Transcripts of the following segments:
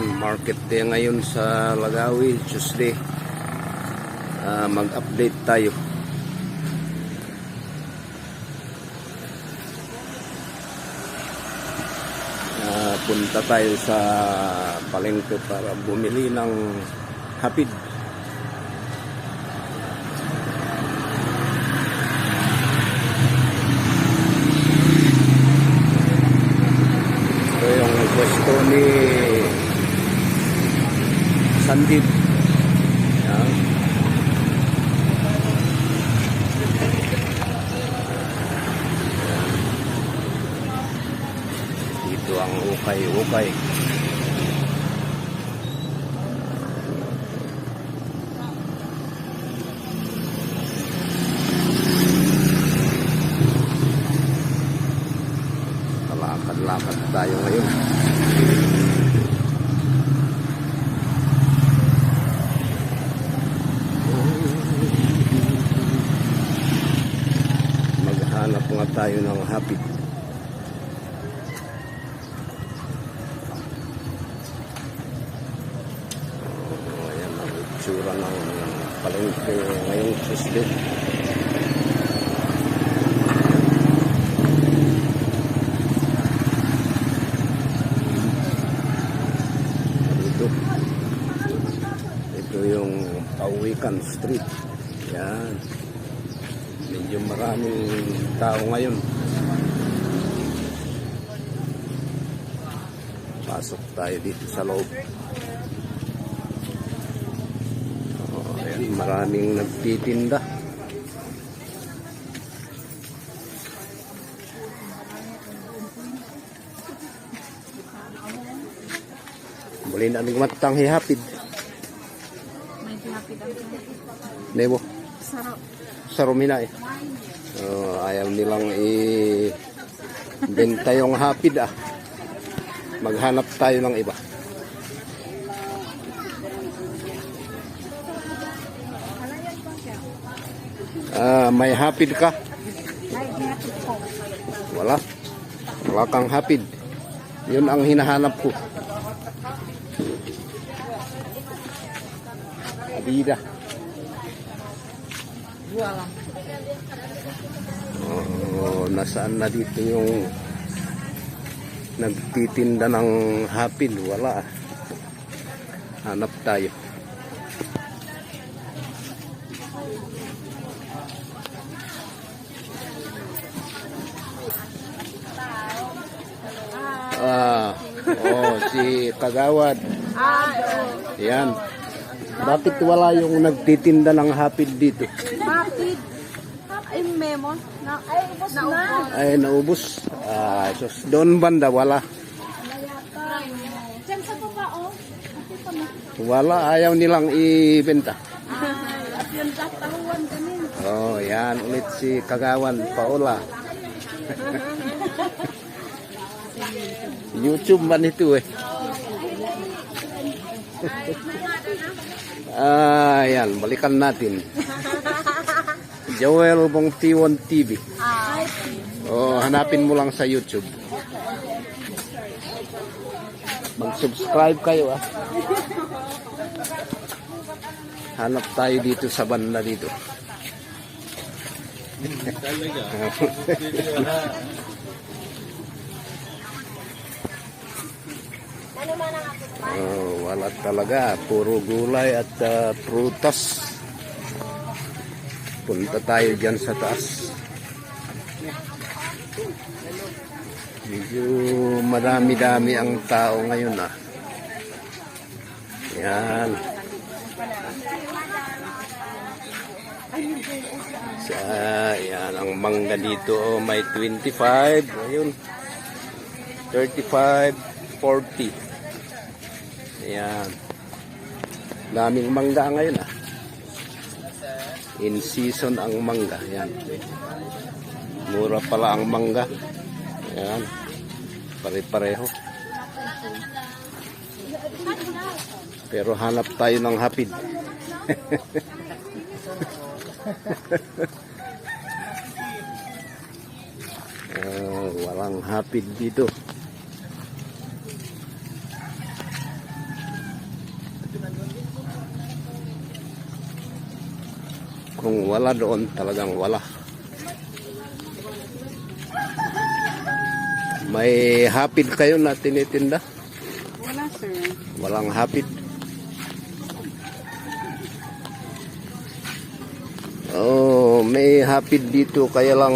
Ayan, market day ngayon sa Lagawi, Tuesday. Ah, mag-update tayo. Ah, punta tayo sa palengke para bumili ng hapid. Ito yung pwesto ni Sandip. Yan. Dito ang ukay-ukay. Kalakad-lakad tayo ngayon. Maghanap nga tayo ng hapid. Oh, ayan ang itsura ng palengke ngayong Tuesday. Ito. Ito yung Pawikan Street. Yan. Medyo maraming tao ngayon. Pasok tayo dito sa loob. Maraming nagtitinda. Muli na nagmatang hihapid. May hapit ang Nebo, sarap. sa Romina eh. Oh, ayaw nilang i benta yung hapid ah. Maghanap tayo ng iba. Ah, may hapid ka? Wala. Wala kang hapid. Yun ang hinahanap ko. Adida. Wala. Oh, nasaan na dito yung nagtitinda ng hapid? Wala. Hanap tayo. Ah, oh, si Kagawad. Ah, Yan. Bakit wala yung nagtitinda ng hapid dito? hapit. Ay, memo. Na, ay, ubos na. Ay, naubos. Ah, sus, doon banda, wala. Diyan sa baba, oh. Wala, ayaw nilang ibenta. Kami. Oh, yan, ulit si Kagawan, Paola. YouTube man ito eh. ah, yan, balikan natin. Joel Bongtiwon TV. Ay, Oh, hanapin mo lang sa YouTube. Mag-subscribe kayo ah. Hanap tayo dito sa banda dito. oh, wala talaga. Puro gulay at ah, prutas. Punta tayo dyan sa taas. Medyo madami-dami ang tao ngayon ah. Yan. Sa, yan, ang mangga dito oh, may 25, ayun. 35, 40. Yan. Daming mangga ngayon ah. In season ang mangga. Yan. Mura pala ang mangga. Yan. Pare-pareho. Pero hanap tayo ng hapid. Ah, walang hapid dito. Kung wala doon, talagang wala. May hapid kayo na tinitinda? Wala, sir. Walang hapid. Oh, may hapid dito kaya lang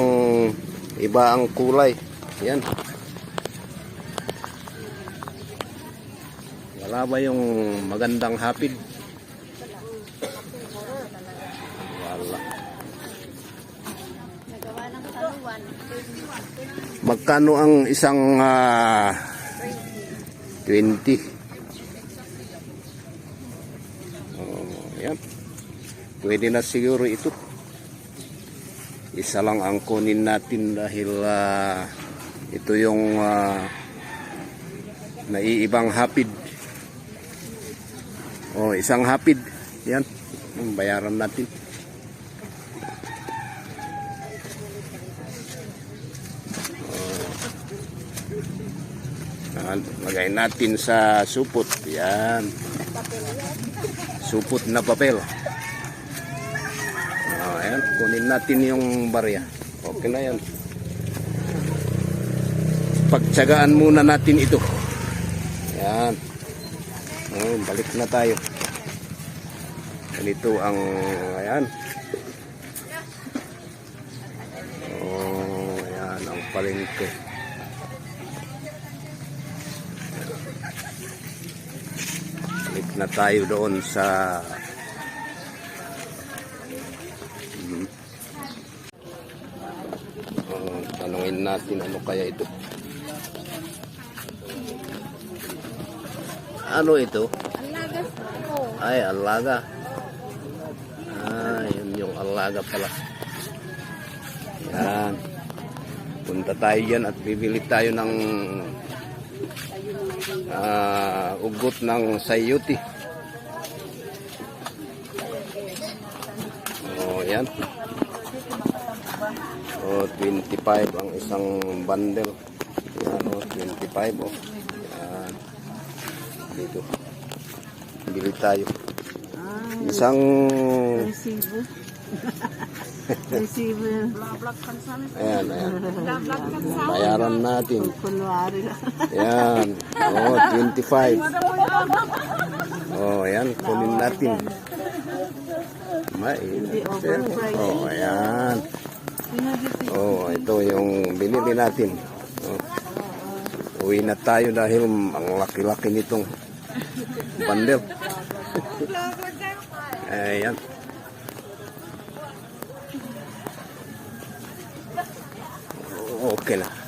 iba ang kulay. Yan. Wala ba yung magandang hapid? Wala. Nagawa ng saluwan. Magkano ang isang ah, 20? Oh, yan. Pwede na siguro ito. Isa lang ang kunin natin dahil ah, ito yung ah, naiibang hapid. Oh, isang hapid. Yan. Bayaran natin. Lagay natin sa supot. Yan. Supot na papel. Ah, ayan. Kunin natin yung barya. Okay na yan. Pagtsagaan muna natin ito. Yan. Oh, balik na tayo. Ganito ang ayan. Oh, ayan ang palengke. Balik na tayo doon sa Hmm. Oh, tanungin natin ano kaya ito. Ano ito? Ay, alaga. Ah, yun yung alaga pala. Yan. Punta tayo dyan at bibili tayo ng ah, ugot ng sayuti. Oh, yan. Oh, 25 ang isang bundle. Yan, oh, 25 oh. Yan. Dito. Bili tayo. Ah, Isang resibo. resibo. Ayan, ayan. Bayaran natin. Kunwari lang. Yan. Oh, 25. Oh, ayan, kunin natin. May. overpriced. Oh, ayan. Pinagiti. Oh, ito yung binili natin. Oh. Uwi na tayo dahil ang laki-laki nitong bundle. Ayan. Okay na.